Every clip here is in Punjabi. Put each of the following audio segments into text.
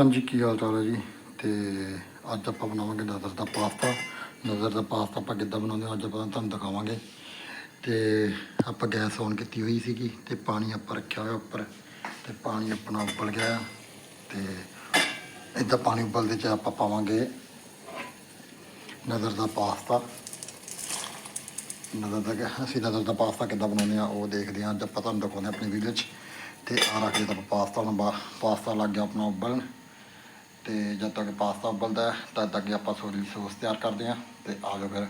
ਹਾਂਜੀ, ਕੀ ਹਾਲ ਚਾਲ ਹੈ ਜੀ? ਤੇ ਅੱਜ ਆਪਾਂ ਬਣਾਵਾਂਗੇ ਨਜ਼ਰ ਦਾ ਪਾਸਤਾ। ਨਜ਼ਰ ਦਾ ਪਾਸਤਾ ਆਪਾਂ ਕਿੱਦਾਂ ਬਣਾਉਂਦੇ ਹਾਂ, ਅੱਜ ਆਪਾਂ ਤੁਹਾਨੂੰ ਦਿਖਾਵਾਂਗੇ। ਤੇ ਆਪਾਂ ਗੈਸ ਔਨ ਕੀਤੀ ਹੋਈ ਸੀਗੀ ਤੇ ਪਾਣੀ ਆਪਾਂ ਰੱਖਿਆ ਹੋਇਆ ਉੱਪਰ ਤੇ ਪਾਣੀ ਆਪਣਾ ਉਬਲ ਗਿਆ ਤੇ ਇਦਾਂ ਪਾਣੀ ਉਬਲਦੇ ਚ ਆਪਾਂ ਪਾਵਾਂਗੇ ਨਜ਼ਰ ਦਾ ਪਾਸਤਾ। ਨਜ਼ਰ ਦਾ ਅਸੀਂ ਨਜ਼ਰ ਦਾ ਪਾਸਤਾ ਕਿੱਦਾਂ ਬਣਾਉਂਦੇ ਆ ਉਹ ਦੇਖਦੇ ਹਾਂ। ਅੱਜ ਆਪਾਂ ਤੁਹਾਨੂੰ ਦਿਖਾਉਂਦੇ ਹਾਂ ਆਪਣੀ ਵੀਡੀਓ 'ਚ। ਤੇ ਆ ਰੱਖ ਦਿੱਤਾ ਆਪਾਂ ਪਾਸਤਾ ਨੂੰ, ਬਾ- ਪਾਸਤਾ ਲੱਗ ਗਿਆ ਆਪਣਾ ਉਬਲਣ। ਤੇ ਜਦ ਤੱਕ ਪਾਸਤਾ ਉਬਲਦਾ ਤਦ ਤੱਕ ਆਪਾਂ ਸੋਰੀ ਸੌਸ ਤਿਆਰ ਕਰਦੇ ਹਾਂ ਤੇ ਆ ਜਾਓ ਫਿਰ।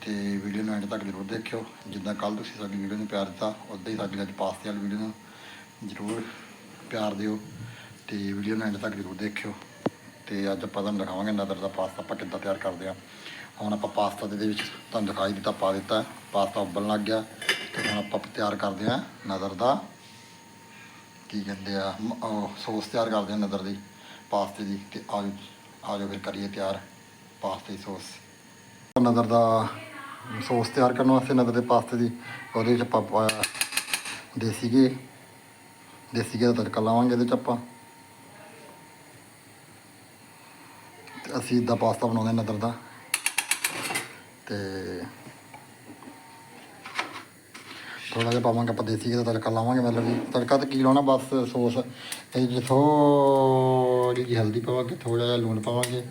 ਤੇ ਵੀਡੀਓ ਨੂੰ ਐਂਡ ਤੱਕ ਜ਼ਰੂਰ ਦੇਖਿਓ। ਜਿੱਦਾਂ ਕੱਲ ਤੁਸੀਂ ਸਾਡੀ ਵੀਡੀਓ ਨੂੰ ਪਿਆਰ ਦਿੱਤਾ ਉਦਾਂ ਹੀ ਸਾਡੀ ਅੱਜ ਪਾਸਤੇ ਵਾਲੀ ਵੀਡੀਓ ਨੂੰ ਜ਼ਰੂਰ ਪਿਆਰ ਦਿਓ ਤੇ ਵੀਡੀਓ ਨੂੰ ਐਂਡ ਤੱਕ ਜ਼ਰੂਰ ਦੇਖਿਓ। ਤੇ ਅੱਜ ਆਪਾਂ ਤੁਹਾਨੂੰ ਦਿਖਾਵਾਂਗੇ ਨਦਰ ਦਾ ਪਾਸਤਾ ਆਪਾਂ ਕਿੱਦਾਂ ਤਿਆਰ ਕਰਦੇ ਹਾਂ। ਹੁਣ ਆਪਾਂ ਪਾਸਤਾ ਦੇ ਵਿੱਚ ਤੁਹਾਨੂੰ ਦਿਖਾਈ ਦਿੱਤਾ, ਪਾ ਦਿੱਤਾ ਪਾਸਤਾ ਉਬਲਣ ਲੱਗ ਗਿਆ ਤੇ ਹੁਣ ਆਪਾਂ ਤਿਆਰ ਕਰਦੇ ਹਾਂ ਨਦਰ ਦਾ। ਕੀ ਕਹਿੰਦੇ ਆ, ਮ- ਉਹ ਸੌਸ ਤਿਆਰ ਕਰਦੇ ਹਾਂ ਨਦਰ ਦੀ। ਪਾਸਤੇ ਦੀ ਤੇ ਆ ਆ ਜਾਓ ਫਿਰ ਕਰੀਏ ਤਿਆਰ ਪਾਸਤੇ ਦੀ ਸੌਸ। ਨਦਰ ਦਾ ਸੌਸ ਤਿਆਰ ਕਰਨ ਵਾਸਤੇ ਨਦਰ ਦੇ ਪਾਸਤੇ ਦੀ ਉਹਦੇ ਵਿੱਚ ਆਪਾਂ ਪਾਇਆ ਦੇਸੀ ਘੀ ਦੇਸੀ ਘੀ ਦਾ ਤੜਕਾ ਲਾਵਾਂਗੇ ਇਹਦੇ ਚ ਆਪਾਂ। ਤੇ ਅਸੀਂ ਇਦਾਂ ਪਾਸਤਾ ਬਣਾਉਂਦੇ ਨਦਰ ਦਾ। ਤੇ ਥੋੜਾ ਜਿਹਾ ਪਾਵਾਂਗੇ ਆਪਾਂ ਦੇਸੀ ਘੀ ਦਾ ਤੜਕਾ ਲਾਵਾਂਗੇ ਮਤਲਬ ਕਿ ਤੜਕਾ ਤਾਂ ਕੀ ਲਾਉਣਾ ਬਸ ਸੌਸ। ਇਹ 'ਚ ਥੋੜੀ ਜਿਹੀ ਹਲਦੀ ਪਾਵਾਂਗੇ ਥੋੜਾ ਜਿਹਾ ਲੂਣ ਪਾਵਾਂਗੇ,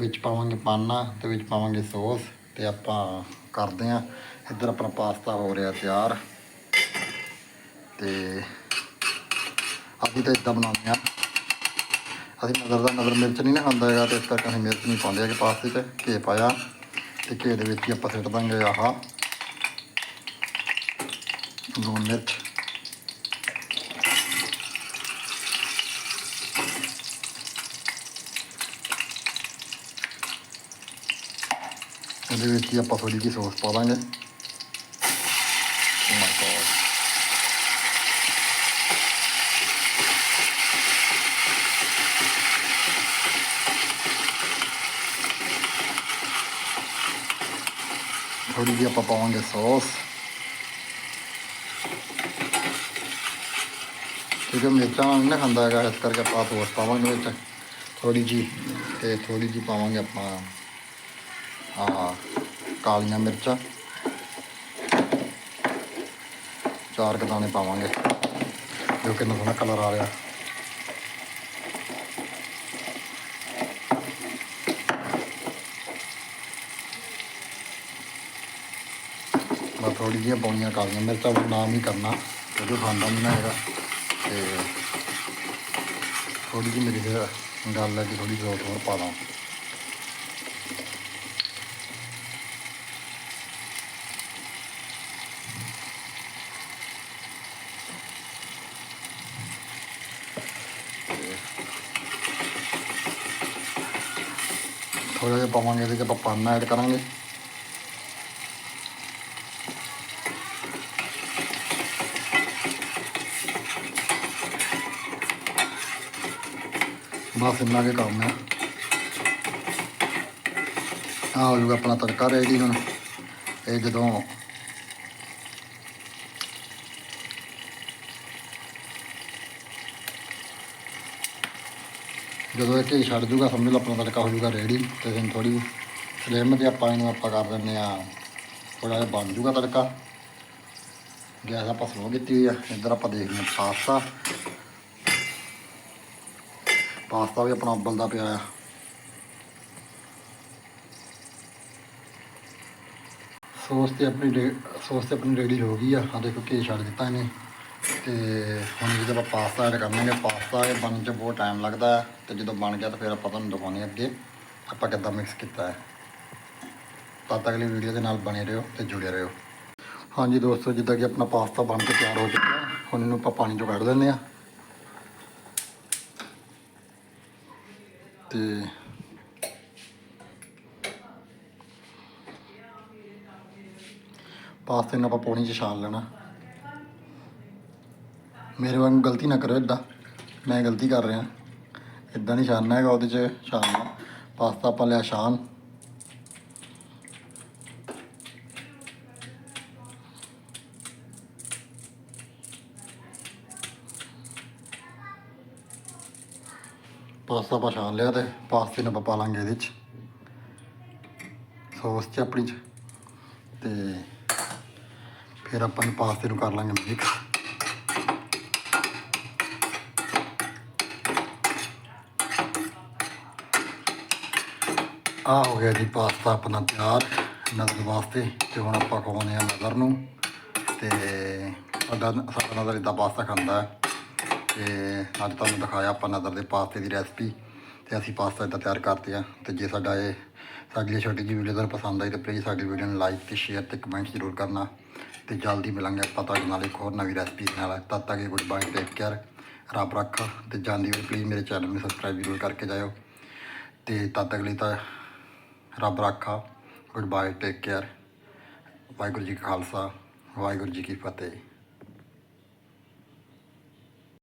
ਵਿੱਚ ਪਾਵਾਂਗੇ ਪਾਨਾ ਤੇ ਵਿੱਚ ਪਾਵਾਂਗੇ ਸੌਸ ਤੇ ਆਪਾਂ ਕਰਦੇ ਆਂ ਇੱਧਰ ਆਪਣਾ ਪਾਸਤਾ ਹੋ ਰਿਹਾ ਤਿਆਰ ਤੇ ਅਸੀਂ ਤਾਂ ਇਦਾਂ ਬਣਾਉਂਦੇ ਆ ਅਸੀਂ ਨਜ਼ਰ ਦਾ ਨਜ਼ਰ ਮਿਰਚ ਨਹੀਂ ਨਾ ਖਾਂਦਾ ਹੈਗਾ ਤੇ ਇਸ ਕਰਕੇ ਅਸੀਂ ਮਿਰਚ ਨਹੀਂ ਪਾਉਂਦੇ ਹੈਗੇ ਪਾਸਤੇ 'ਚ, ਘੇ ਪਾਇਆ ਤੇ ਘੇ ਦੇ ਵਿੱਚ ਹੀ ਆਪਾਂ ਸਿੱਟ ਦਾਂਗੇ ਆਹ ਲੂਣ ਮਿਰਚ। ਇਹਦੇ ਵਿੱਚ ਹੀ ਆਪਾਂ ਥੋੜੀ ਜਿਹੀ ਸੌਸ ਪਾ ਦਾਂਗੇ Oh my God. ਥੋੜੀ ਜਿਹੀ ਆਪਾਂ ਪਾਵਾਂਗੇ ਸੌਸ ਕਿਉਂਕਿ ਮਿਰਚਾਂ ਨਹੀਂ ਨਾ ਖਾਂਦਾ ਹੈਗਾ ਇਸ ਕਰਕੇ ਆਪਾਂ ਸੌਸ ਪਾਵਾਂਗੇ ਵਿੱਚ ਥੋੜੀ ਜੀ ਤੇ ਥੋੜੀ ਜੀ ਪਾਵਾਂਗੇ ਆਪਾਂ ਆ ਕਾਲੀਆਂ ਮਿਰਚਾਂ। ਚਾਰ ਕੁ ਪਾਵਾਂਗੇ, ਜੋ ਕਿੰਨਾ ਸੋਹਣਾ ਕਲਰ ਆ ਰਿਹਾ। ਬਸ ਥੋੜੀ ਜਿਹੀਆਂ ਪਾਉਣੀਆਂ ਕਾਲੀਆਂ ਮਿਰਚਾਂ ਨਾਮ ਹੀ ਕਰਨਾ, ਕਿਉਂਕਿ ਖਾਂਦਾ ਨਹੀਂ ਨਾ ਹੈਗਾ। ਤੇ ਥੋੜੀ ਜਿਹੀ ਮੇਰੀ ਫਿਰ ਗੱਲ ਹੈ ਕਿ ਥੋੜੀ ਜਿਹੀ ਹੋਰ ਪਾ ਦਾਂ। ਥੋੜਾ ਜਿਹਾ ਪਾਵਾਂਗੇ ਇਹਦੇ ਚ, ਆਪਾਂ ਪਾਨਾ ਐਡ ਕਰਾਂਗੇ। ਬਸ ਇੰਨਾ ਕੇ ਕੰਮ ਹੈ। ਆ ਹੋ ਜਾਊਗਾ ਆਪਣਾ ਤੜਕਾ ਰੈਡੀ ਹੁਣ। ਇਹ ਜਦੋਂ ਜਦੋਂ ਇਹ ਘੀ ਛੱਡ ਜੂਗਾ, ਸਮਝ ਲਓ ਆਪਣਾ ਤੜਕਾ ਹੋ ਜੂਗਾ ਰੈਡੀ ਤੇ ਫਿਰ ਥੋੜੀ ਫਲੇਮ ਤੇ ਆਪਾਂ ਇਹਨੂੰ ਆਪਾਂ ਕਰ ਦਿੰਦੇ ਆ ਥੋੜਾ ਜਿਹਾ ਬਣ ਜੂਗਾ ਤੜਕਾ। ਗੈਸ ਆਪਾਂ ਸਲੋ ਕੀਤੀ ਹੋਈ ਆ, ਇੱਧਰ ਆਪਾਂ ਦੇਖਦੇ ਹਾਂ ਪਾਸਤਾ। ਪਾਸਤਾ ਵੀ ਆਪਣਾ ਉਬਲਦਾ ਪਿਆ ਆ। ਸੌਸ ਤੇ ਆਪਣੀ ਰੇ- ਸੌਸ ਤੇ ਆਪਣੀ ਰੈਡੀ ਹੋ ਗਈ ਆ। ਆ ਦੇਖੋ ਘੀ ਛੱਡ ਦਿੱਤਾ ਇਹਨੇ। ਤੇ ਹੁਣ ਜਦੋਂ ਆਪਾਂ ਪਾਸਤਾ ਐਡ ਕਰਨਾਂਗੇ ਪਾਸਤਾ ਇਹ ਬਣਨ 'ਚ ਬਹੁਤ ਟਾਈਮ ਲੱਗਦਾ ਹੈ ਤੇ ਜਦੋਂ ਬਣ ਗਿਆ ਤਾਂ ਫਿਰ ਆਪਾਂ ਤੁਹਾਨੂੰ ਦਿਖਾਉਂਦੇ ਹਾਂ ਅੱਗੇ ਆਪਾਂ ਕਿੱਦਾਂ ਮਿਕਸ ਕੀਤਾ ਹੈ। ਤਦ ਅਗਲੀ ਵੀਡੀਓ ਦੇ ਨਾਲ ਬਣੇ ਰਹੋ ਤੇ ਜੁੜੇ ਰਹੋ। ਹਾਂਜੀ ਦੋਸਤੋ, ਜਿੱਦਾਂ ਕਿ ਆਪਣਾ ਪਾਸਤਾ ਬਣ ਕੇ ਤਿਆਰ ਹੋ ਚੁੱਕਾ ਹੁਣ ਇਹਨੂੰ ਆਪਾਂ ਪਾਣੀ ਚੋਂ ਕੱਢ ਲੈਂਦੇ ਆ ਤੇ ਪਾਸਤੇ ਨੂੰ ਆਪਾਂ ਪਾਣੀ 'ਚ ਛਾਲ ਲੈਣਾ। ਮੇਰੇ ਵਾਂਗੂ ਗਲਤੀ ਨਾ ਕਰੋ ਇਦਾਂ ਮੈਂ ਗਲਤੀ ਕਰ ਰਿਹਾ। ਇਦਾਂ ਨਹੀਂ ਛਾਨਣਾ ਹੈਗਾ ਉਹਦੇ 'ਚ ਛਾਨਣਾ ਪਾਸਤਾ ਆਪਾਂ ਲਿਆ ਛਾਨ ਪਾਸਤਾ ਆਪਾਂ ਛਾਨ ਲਿਆ ਤੇ ਪਾਸਤੇ ਨੂੰ ਆਪਾਂ ਪਾ ਲਾਂਗੇ ਇਹਦੇ ਚ। ਸੌਸ ਚ ਆਪਣੀ ਚ। ਤੇ ਫਿਰ ਆਪਾਂ ਨੂੰ ਪਾਸਤੇ ਨੂੰ ਕਰ ਲਾਂਗੇ ਮਿਕਸ। ਆ ਹੋ ਗਿਆ ਜੀ ਪਾਸਤਾ ਆਪਣਾ ਤਿਆਰ ਨਜ਼ਰ ਵਾਸਤੇ, ਤੇ ਹੁਣ ਆਪਾਂ ਖਵਾਉਂਦੇ ਆ ਨਜ਼ਰ ਨੂੰ। ਤੇ ਸਾਡਾ ਸਾਡਾ ਨਜ਼ਰ ਇਦਾਂ ਪਾਸਤਾ ਖਾਂਦਾ ਹੈ। ਤੇ ਅੱਜ ਤੁਹਾਨੂੰ ਦਿਖਾਇਆ ਆਪਾਂ ਨਜ਼ਰ ਦੇ ਪਾਸਤੇ ਦੀ ਰੈਸਪੀ, ਤੇ ਅਸੀਂ ਪਾਸਤਾ ਇਦਾਂ ਤਿਆਰ ਕਰਦੇ ਆ ਤੇ ਜੇ ਸਾਡਾ ਇਹ, ਸਾਡੀ ਇਹ ਛੋਟੀ ਜਿਹੀ ਵੀਡੀਓ ਤੁਹਾਨੂੰ ਪਸੰਦ ਆਈ ਤਾਂ ਪਲੀਜ਼ ਸਾਡੀ ਵੀਡੀਓ ਨੂੰ ਲਾਈਕ ਤੇ ਸ਼ੇਅਰ ਤੇ ਕਮੈਂਟ ਜ਼ਰੂਰ ਕਰਨਾ। ਤੇ ਜਲਦੀ ਮਿਲਾਂਗੇ ਆਪਾਂ ਤੁਹਾਡੇ ਨਾਲ ਇੱਕ ਹੋਰ ਨਵੀਂ ਰੈਸਪੀ ਨਾਲ। ਤਦ ਤੱਕ ਗੁੱਡ ਬਾਏ ਟੇਕ ਕੇਅਰ ਰੱਬ ਰੱਖਾ। ਤੇ ਜਾਂਦੀ ਹੋਈ ਪਲੀਜ਼ ਮੇਰੇ ਚੈਨਲ ਨੂੰ ਸਬਸਕ੍ਰਾਈਬ ਜ਼ਰੂਰ ਕਰਕੇ ਜਾਇਓ। ਤੇ ਤਦ ਤੱਕ ਲਈ ਤਾਂ ਰੱਬ ਰੱਖਾ good bye take care Waheguru ji ਕਾ ਖਾਲਸਾ ਵਾਹਿਗੁਰੂ ਜੀ ਕੀ ਫਤਿਹ।